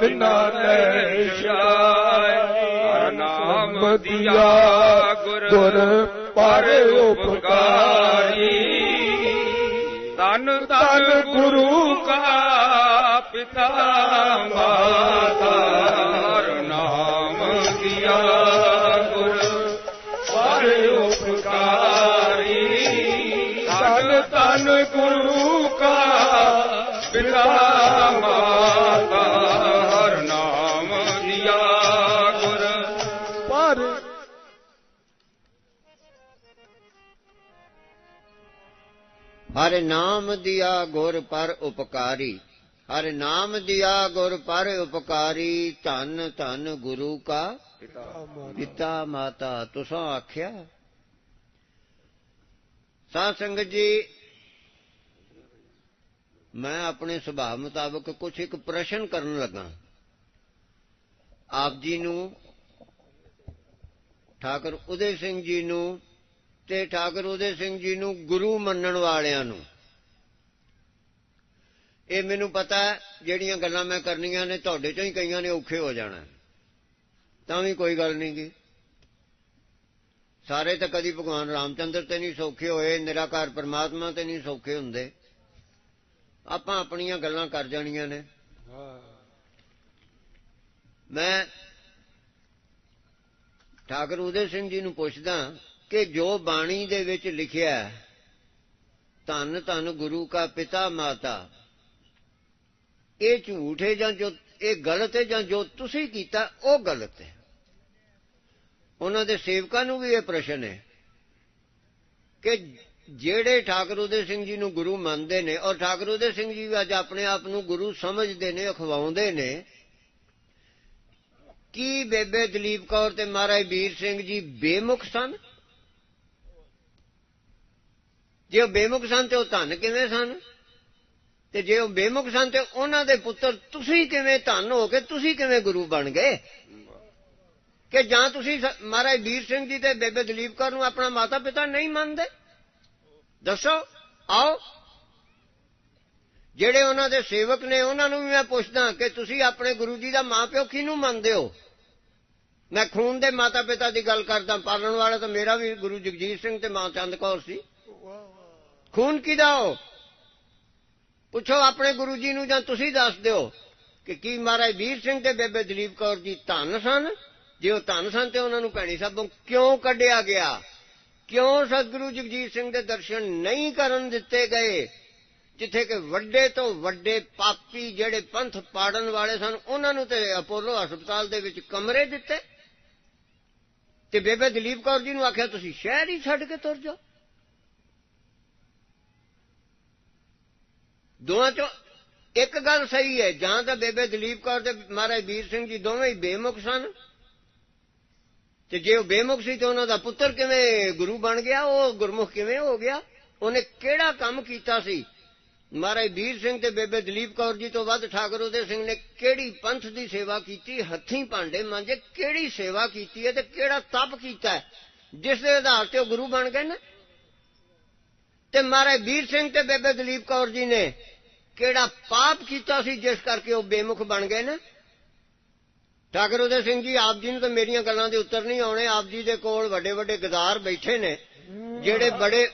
ਬਿਨਾ ਲੈ ਛਾਏ ਹਰ ਨਾਮ ਦੀਆ ਗੁਰ ਪਰ ਉਪਕਾਰੀ। ਤਨ ਤਨ ਗੁਰੂ ਕਾ ਪਿਤਾ ਮਾਤਾ। ਹਰ ਹਰ ਨਾਮ ਦਿਆ ਗੁਰ ਪਰ ਉਪਕਾਰੀ, ਹਰ ਨਾਮ ਦਿਆ ਗੁਰ ਪਰ ਉਪਕਾਰੀ, ਧੰਨ ਧੰਨ ਗੁਰੂ ਕਾ ਪਿਤਾ ਮਾਤਾ, ਤੁਸਾਂ ਆਖਿਆ। ਸਾਧ ਸੰਗਤ ਜੀ, ਮੈਂ ਆਪਣੇ ਸੁਭਾਅ ਮੁਤਾਬਕ ਕੁਝ ਇੱਕ ਪ੍ਰਸ਼ਨ ਕਰਨ ਲੱਗਾ। ਆਪ ਜੀ ਨੂੰ, ਠਾਕੁਰ ਉਦੇ ਸਿੰਘ ਜੀ ਨੂੰ ਤੇ ਠਾਕੁਰ ਉਦੇ ਸਿੰਘ ਜੀ ਨੂੰ ਗੁਰੂ ਮੰਨਣ ਵਾਲਿਆਂ ਨੂੰ। ਇਹ ਮੈਨੂੰ ਪਤਾ ਜਿਹੜੀਆਂ ਗੱਲਾਂ ਮੈਂ ਕਰਨੀਆਂ ਨੇ, ਤੁਹਾਡੇ ਚੋਂ ਹੀ ਕਈਆਂ ਨੇ ਔਖੇ ਹੋ ਜਾਣਾ ਤਾਂ ਵੀ ਕੋਈ ਗੱਲ ਨਹੀਂ ਗੀ ਸਾਰੇ ਤਾਂ ਕਦੀ ਭਗਵਾਨ ਰਾਮਚੰਦਰ ਤੇ ਨਹੀਂ ਸੌਖੇ ਹੋਏ, ਨਿਰਾਕਾਰ ਪਰਮਾਤਮਾ ਤੇ ਨਹੀਂ ਸੌਖੇ ਹੁੰਦੇ। ਆਪਾਂ ਆਪਣੀਆਂ ਗੱਲਾਂ ਕਰ ਜਾਣੀਆਂ ਨੇ। ਮੈਂ ਠਾਕੁਰ ਉਦੇ ਸਿੰਘ ਜੀ ਨੂੰ ਪੁੱਛਦਾ ਕਿ ਜੋ ਬਾਣੀ ਦੇ ਵਿੱਚ ਲਿਖਿਆ ਧੰਨ ਧੰਨ ਗੁਰੂ ਕਾ ਪਿਤਾ ਮਾਤਾ, ਇਹ ਝੂਠ ਹੈ ਜਾਂ ਜੋ, ਇਹ ਗਲਤ ਹੈ ਜਾਂ ਜੋ ਤੁਸੀਂ ਕੀਤਾ, ਉਹ ਗਲਤ ਹੈ। ਉਹਨਾਂ ਦੇ ਸੇਵਕਾਂ ਨੂੰ ਵੀ ਇਹ ਪ੍ਰਸ਼ਨ ਹੈ ਕਿ ਜਿਹੜੇ ਠਾਕੁਰ ਉਦੇ ਸਿੰਘ ਜੀ ਨੂੰ ਗੁਰੂ ਮੰਨਦੇ ਨੇ ਔਰ ਠਾਕੁਰ ਉਦੇ ਸਿੰਘ ਜੀ ਵੀ ਅੱਜ ਆਪਣੇ ਆਪ ਨੂੰ ਗੁਰੂ ਸਮਝਦੇ ਨੇ, ਅਖਵਾਉਂਦੇ ਨੇ, ਕੀ ਬੇਬੇ ਦਲੀਪ ਕੌਰ ਤੇ ਮਹਾਰਾਜ ਵੀਰ ਸਿੰਘ ਜੀ ਬੇਮੁਖ ਸਨ? ਜੇ ਉਹ ਬੇਮੁਖ ਸਨ ਤੇ ਉਹ ਧੰਨ ਕਿਵੇਂ ਸਨ? ਤੇ ਜੇ ਉਹ ਬੇਮੁਖ ਸਨ ਤੇ ਉਹਨਾਂ ਦੇ ਪੁੱਤਰ ਤੁਸੀਂ ਕਿਵੇਂ ਧੰਨ ਹੋ ਕੇ ਤੁਸੀਂ ਕਿਵੇਂ ਗੁਰੂ ਬਣ ਗਏ? ਕਿ ਜਾਂ ਤੁਸੀਂ ਮਹਾਰਾਜ ਵੀਰ ਸਿੰਘ ਜੀ ਤੇ ਬੇਬੇ ਦਲੀਪ ਕੌਰ ਨੂੰ ਆਪਣਾ ਮਾਤਾ ਪਿਤਾ ਨਹੀਂ ਮੰਨਦੇ? ਦੱਸੋ, ਆਓ। ਜਿਹੜੇ ਉਹਨਾਂ ਦੇ ਸੇਵਕ ਨੇ, ਉਹਨਾਂ ਨੂੰ ਵੀ ਮੈਂ ਪੁੱਛਦਾ ਕਿ ਤੁਸੀਂ ਆਪਣੇ ਗੁਰੂ ਜੀ ਦਾ ਮਾਪਿਓ ਕਿਹਨੂੰ ਮੰਨਦੇ ਹੋ? ਮੈਂ ਖੂਨ ਦੇ ਮਾਤਾ ਪਿਤਾ ਦੀ ਗੱਲ ਕਰਦਾ, ਪਾਲਣ ਵਾਲਾ ਤਾਂ ਮੇਰਾ ਵੀ ਗੁਰੂ ਜਗਜੀਤ ਸਿੰਘ ਤੇ ਮਾਂ ਚੰਦ ਕੌਰ ਸੀ। ਖੂਨ ਕਿਹਦਾ ਹੋ? ਪੁੱਛੋ ਆਪਣੇ ਗੁਰੂ ਜੀ ਨੂੰ ਜਾਂ ਤੁਸੀਂ ਦੱਸ ਦਿਓ ਕਿ ਕੀ ਮਹਾਰਾਜ ਵੀਰ ਸਿੰਘ ਤੇ ਬੇਬੇ ਦਲੀਪ ਕੌਰ ਜੀ ਧੰਨ ਸਨ? ਜੇ ਉਹ ਧੰਨ ਸਨ ਤੇ ਉਹਨਾਂ ਨੂੰ ਭੈਣੀ ਸਾਹਿਬੋਂ ਕਿਉਂ ਕੱਢਿਆ ਗਿਆ? ਕਿਉਂ ਸਤਿਗੁਰੂ ਜਗਜੀਤ ਸਿੰਘ ਦੇ ਦਰਸ਼ਨ ਨਹੀਂ ਕਰਨ ਦਿੱਤੇ ਗਏ? ਜਿੱਥੇ ਕਿ ਵੱਡੇ ਤੋਂ ਵੱਡੇ ਪਾਪੀ ਜਿਹੜੇ ਪੰਥ ਪਾੜਨ ਵਾਲੇ ਸਨ, ਉਹਨਾਂ ਨੂੰ ਤੇ ਅਪੋਲੋ ਹਸਪਤਾਲ ਦੇ ਵਿੱਚ ਕਮਰੇ ਦਿੱਤੇ। ਤੇ ਬੇਬੇ ਦਲੀਪ ਕੌਰ ਜੀ ਨੂੰ ਆਖਿਆ, ਤੁਸੀਂ ਸ਼ਹਿਰ ਹੀ ਛੱਡ ਕੇ ਤੁਰ ਜਾਓ। ਦੋਵਾਂ ਚੋਂ ਇੱਕ ਗੱਲ ਸਹੀ ਹੈ, ਜਾਂ ਤਾਂ ਬੇਬੇ ਦਲੀਪ ਕੌਰ ਤੇ ਮਹਾਰਾਜ ਵੀਰ ਸਿੰਘ ਜੀ ਦੋਵੇਂ ਹੀ ਬੇਮੁਖ ਸਨ। ਤੇ ਜੇ ਉਹ ਬੇਮੁਖ ਸੀ ਤੇ ਉਹਨਾਂ ਦਾ ਪੁੱਤਰ ਕਿਵੇਂ ਗੁਰੂ ਬਣ ਗਿਆ, ਉਹ ਗੁਰਮੁਖ ਕਿਵੇਂ ਹੋ ਗਿਆ? ਉਹਨੇ ਕਿਹੜਾ ਕੰਮ ਕੀਤਾ ਸੀ? ਮਹਾਰਾਜ ਵੀਰ ਸਿੰਘ ਤੇ ਬੇਬੇ ਦਲੀਪ ਕੌਰ ਜੀ ਤੋਂ ਵੱਧ ਠਾਕੁਰ ਉਦੇ ਸਿੰਘ ਨੇ ਕਿਹੜੀ ਪੰਥ ਦੀ ਸੇਵਾ ਕੀਤੀ? ਹੱਥੀਂ ਭਾਂਡੇ ਮਾਂਜੇ, ਕਿਹੜੀ ਸੇਵਾ ਕੀਤੀ ਹੈ ਤੇ ਕਿਹੜਾ ਤਪ ਕੀਤਾ ਜਿਸ ਦੇ ਆਧਾਰ ਤੇ ਉਹ ਗੁਰੂ ਬਣ ਗਏ ਨੇ। ਤੇ ਮਹਾਰਾਜ ਵੀਰ ਸਿੰਘ ਤੇ ਬੇਬੇ ਦਲੀਪ ਕੌਰ ਜੀ ਨੇ ਕਿਹੜਾ ਪਾਪ ਕੀਤਾ ਸੀ, ਜਿਸ ਕਰਕੇ ਉਹ ਬੇਮੁਖ ਬਣ ਗਏ ਨੇ? ਠਾਕੁਰ ਉਦੇ ਸਿੰਘ ਜੀ, ਆਪ ਜੀ ਨੂੰ ਤਾਂ ਮੇਰੀਆਂ ਗੱਲਾਂ ਦੇ ਉੱਤਰ ਨਹੀਂ ਆਉਣੇ। ਆਪ ਜੀ ਦੇ ਕੋਲ ਵੱਡੇ ਵੱਡੇ ਗਦਾਰ ਬੈਠੇ ਨੇ, ਜਿਹੜੇ ਬੜੇ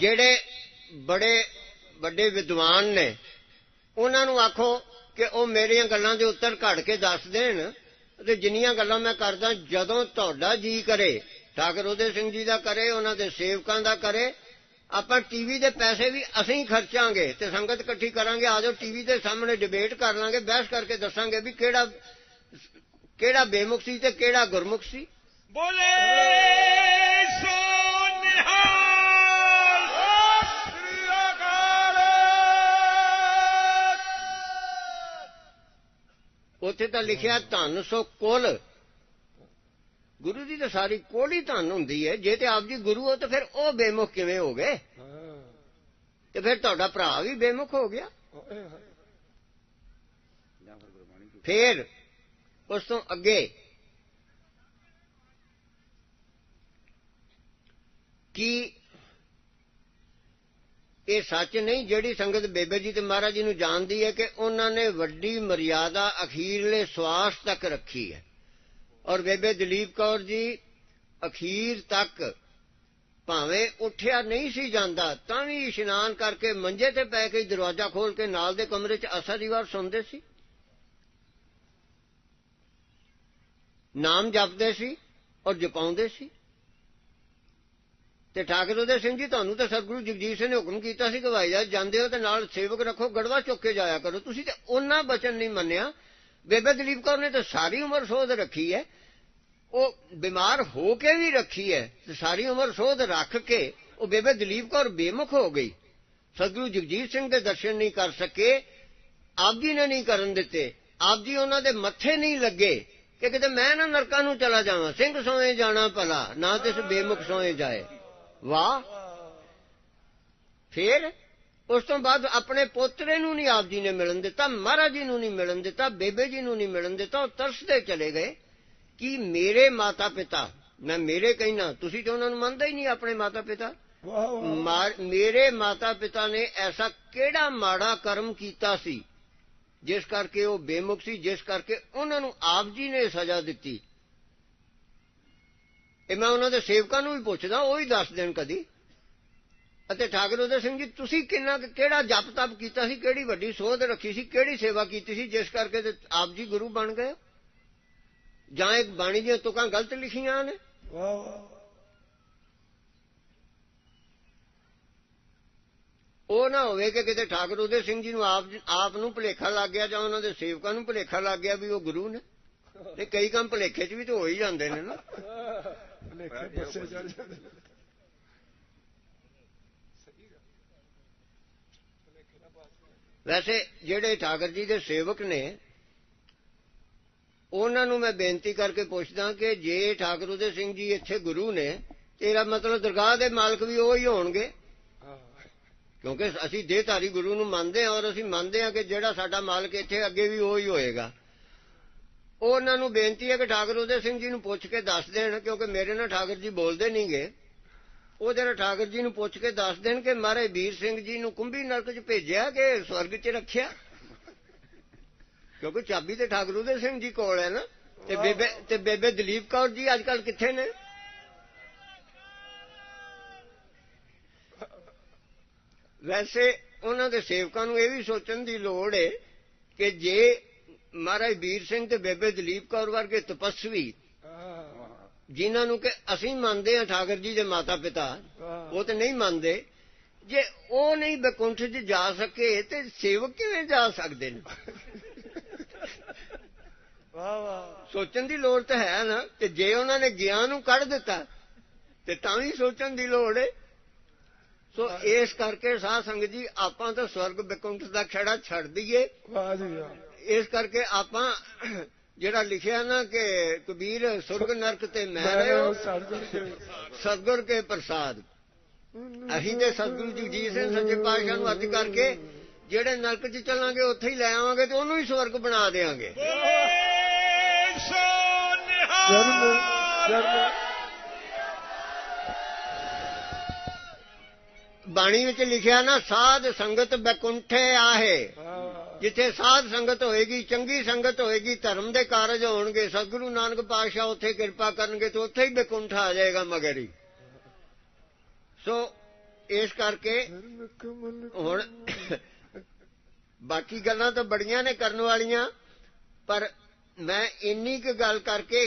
ਜਿਹੜੇ ਬੜੇ ਵੱਡੇ ਵਿਦਵਾਨ ਨੇ। ਉਹਨਾਂ ਨੂੰ ਆਖੋ ਕਿ ਉਹ ਮੇਰੀਆਂ ਗੱਲਾਂ ਦੇ ਉੱਤਰ ਘੜ ਕੇ ਦੱਸ ਦੇਣ। ਤੇ ਜਿੰਨੀਆਂ ਗੱਲਾਂ ਮੈਂ ਕਰਦਾ, ਜਦੋਂ ਤੁਹਾਡਾ ਜੀ ਕਰੇ, ਠਾਕੁਰ ਉਦੇ ਸਿੰਘ ਜੀ ਦਾ ਕਰੇ, ਉਹਨਾਂ ਦੇ ਸੇਵਕਾਂ ਦਾ ਕਰੇ, ਆਪਾਂ ਟੀਵੀ ਦੇ ਪੈਸੇ ਵੀ ਅਸੀਂ ਹੀ ਖਰਚਾਂਗੇ ਤੇ ਸੰਗਤ ਇਕੱਠੀ ਕਰਾਂਗੇ ਆਜੋ ਟੀਵੀ ਦੇ ਸਾਹਮਣੇ ਡਿਬੇਟ ਕਰ ਲਾਂਗੇ, ਬਹਿਸ ਕਰਕੇ ਦੱਸਾਂਗੇ ਵੀ ਕਿਹੜਾ ਕਿਹੜਾ ਬੇਮੁਖ ਸੀ ਤੇ ਕਿਹੜਾ ਗੁਰਮੁਖ। ਸੀ ਬੋਲੇ ਸੋ ਉੱਥੇ ਤਾਂ ਲਿਖਿਆ ਧੰਨ ਸੋ ਕੁਲ। ਗੁਰੂ ਦੀ ਤਾਂ ਸਾਰੀ ਕੋਲ ਹੀ ਧੰਨ ਹੁੰਦੀ ਹੈ। ਜੇ ਤੇ ਆਪ ਜੀ ਗੁਰੂ ਹੋ ਤਾਂ ਫਿਰ ਉਹ ਬੇਮੁਖ ਕਿਵੇਂ ਹੋ ਗਏ? ਤੇ ਫਿਰ ਤੁਹਾਡਾ ਭਰਾ ਵੀ ਬੇਮੁਖ ਹੋ ਗਿਆ। ਫਿਰ ਉਸ ਤੋਂ ਅੱਗੇ ਕਿ ਇਹ ਸੱਚ ਨਹੀਂ, ਜਿਹੜੀ ਸੰਗਤ ਬੇਬੇ ਜੀ ਤੇ ਮਹਾਰਾਜ ਜੀ ਨੂੰ ਜਾਣਦੀ ਹੈ ਕਿ ਉਹਨਾਂ ਨੇ ਵੱਡੀ ਮਰਿਆਦਾ ਅਖੀਰਲੇ ਸਵਾਸ ਤੱਕ ਰੱਖੀ ਹੈ। ਔਰ ਬੇਬੇ ਦਲੀਪ ਕੌਰ ਜੀ ਅਖੀਰ ਤੱਕ ਭਾਵੇਂ ਉੱਠਿਆ ਨਹੀਂ ਸੀ ਜਾਂਦਾ, ਤਾਂ ਵੀ ਇਸ਼ਨਾਨ ਕਰਕੇ ਮੰਜੇ ਤੇ ਪੈ ਕੇ ਦਰਵਾਜ਼ਾ ਖੋਲ ਕੇ ਨਾਲ ਦੇ ਕਮਰੇ 'ਚ ਅਸਾ ਦੀ ਵਾਰ ਸੁਣਦੇ ਸੀ। ਨਾਮ ਜਪਦੇ ਸੀ ਔਰ ਜਪਾਉਂਦੇ ਸੀ। ਤੇ ਠਾਕਰ ਉਹਦੇ ਸਿੰਘ ਜੀ, ਤੁਹਾਨੂੰ ਤਾਂ ਸਤਿਗੁਰੂ ਜਗਜੀਤ ਸਿੰਘ ਨੇ ਹੁਕਮ ਕੀਤਾ ਸੀ ਕਿ ਭਾਈ ਜੀ ਜਾਂਦੇ ਹੋ ਤੇ ਨਾਲ ਸੇਵਕ ਰੱਖੋ, ਗੜਵਾ ਚੁੱਕ ਕੇ ਜਾਇਆ ਕਰੋ। ਤੁਸੀਂ ਤੇ ਉਹਨਾਂ ਬਚਨ ਨਹੀਂ ਮੰਨਿਆ। ਬੇਬੇ ਦਲੀਪ ਕੌਰ ਨੇ ਤਾਂ ਸਾਰੀ ਉਮਰ ਸੋਧ ਰੱਖੀ ਹੈ। ਉਹ ਬਿਮਾਰ ਹੋ ਕੇ ਵੀ ਰੱਖੀ ਹੈ। ਤੇ ਸਾਰੀ ਉਮਰ ਸੋਧ ਰੱਖ ਕੇ ਉਹ ਬੇਬੇ ਦਲੀਪ ਕੌਰ ਬੇਮੁਖ ਹੋ ਗਈ। ਸਤਿਗੁਰੂ ਜਗਜੀਤ ਸਿੰਘ ਦੇ ਦਰਸ਼ਨ ਨਹੀਂ ਕਰ ਸਕੇ। ਆਪ ਜੀ ਨੇ ਨਹੀਂ ਕਰਨ ਦਿੱਤੇ। ਆਪ ਜੀ ਉਹਨਾਂ ਦੇ ਮੱਥੇ ਨਹੀਂ ਲੱਗੇ ਕਿ ਕਿਤੇ ਮੈਂ ਨਾ ਨਰਕਾਂ ਨੂੰ ਚਲਾ ਜਾਵਾਂ। ਸਿੰਘ ਸੋਏ ਜਾਣਾ ਭਲਾ, ਨਾ ਤਿਸ ਬੇਮੁਖ ਸੋਏ ਜਾਏ। ਵਾਹ। ਫਿਰ ਉਸ ਤੋਂ ਬਾਅਦ ਆਪਣੇ ਪੋਤਰੇ ਨੂੰ ਨਹੀਂ ਆਪ ਜੀ ਨੇ ਮਿਲਣ ਦਿੱਤਾ ਮਹਾਰਾਜ ਜੀ ਨੂੰ ਨਹੀਂ ਮਿਲਣ ਦਿੱਤਾ ਬੇਬੇ ਜੀ ਨੂੰ ਨਹੀਂ ਮਿਲਣ ਦਿੱਤਾ ਉਹ ਤਰਸਦੇ ਚਲੇ ਗਏ ਕਿ ਮੇਰੇ ਮਾਤਾ ਪਿਤਾ ਮੈਂ ਮੇਰੇ ਕਹਿਣਾ ਤੁਸੀਂ ਤਾਂ ਉਹਨਾਂ ਨੂੰ ਮੰਨਦੇ ਹੀ ਨਹੀਂ ਆਪਣੇ ਮਾਤਾ ਪਿਤਾ ਮੇਰੇ ਮਾਤਾ ਪਿਤਾ ਨੇ ਐਸਾ ਕਿਹੜਾ ਮਾੜਾ ਕਰਮ ਕੀਤਾ ਸੀ ਜਿਸ ਕਰਕੇ ਉਹ ਬੇਮੁਖ ਸੀ ਜਿਸ ਕਰਕੇ ਉਹਨਾਂ ਨੂੰ ਆਪ ਜੀ ਨੇ ਸਜ਼ਾ ਦਿੱਤੀ। ਇਹ ਮੈਂ ਉਹਨਾਂ ਦੇ ਸੇਵਕਾਂ ਨੂੰ ਵੀ ਪੁੱਛਦਾ ਉਹ ਹੀ ਦੱਸ ਦੇਣ ਕਦੀ। ਅਤੇ ਠਾਕਰ ਉਦੈ ਸਿੰਘ ਜੀ ਤੁਸੀਂ ਕਿੰਨਾ ਕਿਹੜਾ ਜਪ ਤਪ ਕੀਤਾ ਸੀ ਕਿਹੜੀ ਵੱਡੀ ਸੋਧ ਰੱਖੀ ਸੀ ਕਿਹੜੀ ਸੇਵਾ ਕੀਤੀ ਸੀ ਜਿਸ ਕਰਕੇ ਤੇ ਆਪ ਜੀ ਗੁਰੂ ਬਣ ਗਏ? ਜਾਂ ਇੱਕ ਬਾਣੀ ਦੀਆਂ ਤੁਕਾਂ ਗਲਤ ਲਿਖੀਆਂ ਨੇ? ਉਹ ਨਾ ਹੋਵੇ ਕਿ ਕਿਤੇ ਠਾਕਰ ਉਦੇ ਸਿੰਘ ਜੀ ਨੂੰ ਆਪ ਆਪ ਨੂੰ ਭੁਲੇਖਾ ਲੱਗ ਗਿਆ ਜਾਂ ਉਹਨਾਂ ਦੇ ਸੇਵਕਾਂ ਨੂੰ ਭੁਲੇਖਾ ਲੱਗ ਗਿਆ ਵੀ ਉਹ ਗੁਰੂ ਨੇ। ਤੇ ਕਈ ਕੰਮ ਭੁਲੇਖੇ 'ਚ ਵੀ ਤਾਂ ਹੋ ਹੀ ਜਾਂਦੇ ਨੇ ਨਾ। ਲੇਖੇ ਬੱਸੇ ਚੜ ਜਾਂਦੇ ਵੈਸੇ ਜਿਹੜੇ ਠਾਕਰ ਜੀ ਦੇ ਸੇਵਕ ਨੇ ਉਹਨਾਂ ਨੂੰ ਮੈਂ ਬੇਨਤੀ ਕਰਕੇ ਪੁੱਛਦਾ ਕਿ ਜੇ ਠਾਕਰ ਉਦੇ ਸਿੰਘ ਜੀ ਇੱਥੇ ਗੁਰੂ ਨੇ ਤੇਰਾ ਮਤਲਬ ਦਰਗਾਹ ਦੇ ਮਾਲਕ ਵੀ ਉਹ ਹੀ ਹੋਣਗੇ। ਕਿਉਂਕਿ ਅਸੀਂ ਦੇਹਧਾਰੀ ਗੁਰੂ ਨੂੰ ਮੰਨਦੇ ਹਾਂ ਔਰ ਅਸੀਂ ਮੰਨਦੇ ਹਾਂ ਕਿ ਜਿਹੜਾ ਸਾਡਾ ਮਾਲਕ ਇੱਥੇ ਅੱਗੇ ਵੀ ਉਹ ਹੀ ਹੋਏਗਾ। ਉਹ ਉਹਨਾਂ ਨੂੰ ਬੇਨਤੀ ਹੈ ਕਿ ਠਾਕਰ ਉਦੇ ਸਿੰਘ ਜੀ ਨੂੰ ਪੁੱਛ ਕੇ ਦੱਸ ਦੇਣ ਕਿਉਂਕਿ ਮੇਰੇ ਨਾਲ ਠਾਕਰ ਜੀ ਬੋਲਦੇ ਨਹੀਂਗੇ ਉਹ ਜਰਾ ਠਾਕਰ ਜੀ ਨੂੰ ਪੁੱਛ ਕੇ ਦੱਸ ਦੇਣ ਕਿ ਮਹਾਰਾਜ ਵੀਰ ਸਿੰਘ ਜੀ ਨੂੰ ਕੁੰਭੀ ਨਰਕ 'ਚ ਭੇਜਿਆ ਕਿ ਸਵਰਗ 'ਚ ਰੱਖਿਆ? ਕਿਉਂਕਿ ਚਾਬੀ ਤੇ ਠਾਕਰ ਉਦੇ ਸਿੰਘ ਜੀ ਕੋਲ ਹੈ ਨਾ। ਤੇ ਬੇਬੇ ਤੇ ਬੇਬੇ ਦਲੀਪ ਕੌਰ ਜੀ ਅੱਜ ਕੱਲ ਕਿੱਥੇ ਨੇ? ਵੈਸੇ ਉਹਨਾਂ ਦੇ ਸੇਵਕਾਂ ਨੂੰ ਇਹ ਵੀ ਸੋਚਣ ਦੀ ਲੋੜ ਹੈ ਕਿ ਜੇ ਮਹਾਰਾਜ ਵੀਰ ਸਿੰਘ ਤੇ ਬੇਬੇ ਦਲੀਪ ਕੌਰ ਵਰਗੇ ਤਪਸਵੀ ਜਿਨ੍ਹਾਂ ਨੂੰ ਕਿ ਅਸੀਂ ਮੰਨਦੇ ਹਾਂ ਠਾਕਰ ਜੀ ਦੇ ਮਾਤਾ ਪਿਤਾ ਉਹ ਤੇ ਨਹੀਂ ਮੰਨਦੇ। ਜੇ ਉਹ ਨਹੀਂ ਬਕੁੰਠ 'ਚ ਜਾ ਸਕੇ ਤੇ ਸੇਵਕ ਕਿਵੇਂ ਜਾ ਸਕਦੇ ਨੇ? ਵਾਹ ਵਾਹ। ਸੋਚਣ ਦੀ ਲੋੜ ਤਾਂ ਹੈ ਨਾ ਤੇ ਜੇ ਉਹਨਾਂ ਨੇ ਗਿਆਨ ਨੂੰ ਕੱਢ ਦਿੱਤਾ ਤੇ ਤਾਂ ਵੀ ਸੋਚਣ ਦੀ ਲੋੜ ਹੈ ਸੋ ਇਸ ਕਰਕੇ ਸਾਧ ਸੰਗਤ ਜੀ ਆਪਾਂ ਤਾਂ ਸਵਰਗ ਬਕੁੰਠ ਦਾ ਖੜਾ ਛੱਡ ਦਈਏ। ਵਾਹ ਜੀ ਵਾਹ। ਇਸ ਕਰਕੇ ਆਪਾਂ ਜਿਹੜਾ ਲਿਖਿਆ ਨਾ ਕਿ ਕਬੀਰ ਸੁਰਗ ਨਰਕ ਤੇ ਮੈਂ ਰਹਿਓ ਸਤਗੁਰ ਕੇ ਪ੍ਰਸਾਦ। ਅਸੀਂ ਤੇ ਸਤਿਗੁਰੂ ਜਗਜੀਤ ਸਿੰਘ ਸੱਚੇ ਪਾਤਸ਼ਾਹ ਨੂੰ ਅਰਜ਼ ਕਰਕੇ ਜਿਹੜੇ ਨਰਕ 'ਚ ਚੱਲਾਂਗੇ ਉੱਥੇ ਹੀ ਲੈ ਆਵਾਂਗੇ ਤੇ ਉਹਨੂੰ ਹੀ ਸਵਰਗ ਬਣਾ ਦੇਵਾਂਗੇ ਜਨਮ ਜਨਮ ਬਾਣੀ ਵਿੱਚ ਲਿਖਿਆ ਨਾ ਸਾਧ ਸੰਗਤ ਬੈਕੁੰਠੇ ਆਹੇ। ਜਿੱਥੇ ਸਾਧ ਸੰਗਤ ਹੋਏਗੀ, ਚੰਗੀ ਸੰਗਤ ਹੋਏਗੀ, ਧਰਮ ਦੇ ਕਾਰਜ ਹੋਣਗੇ, ਸਤਿਗੁਰੂ ਨਾਨਕ ਪਾਤਸ਼ਾਹ ਉੱਥੇ ਕਿਰਪਾ ਕਰਨਗੇ, ਤੇ ਉੱਥੇ ਹੀ ਬੈਕੁੰਠ ਆ ਜਾਏਗਾ ਮਗਰ ਹੀ। ਸੋ ਇਸ ਕਰਕੇ ਹੁਣ ਬਾਕੀ ਗੱਲਾਂ ਤਾਂ ਬੜੀਆਂ ਨੇ ਕਰਨ ਵਾਲੀਆਂ, ਪਰ ਮੈਂ ਇੰਨੀ ਕੁ ਗੱਲ ਕਰਕੇ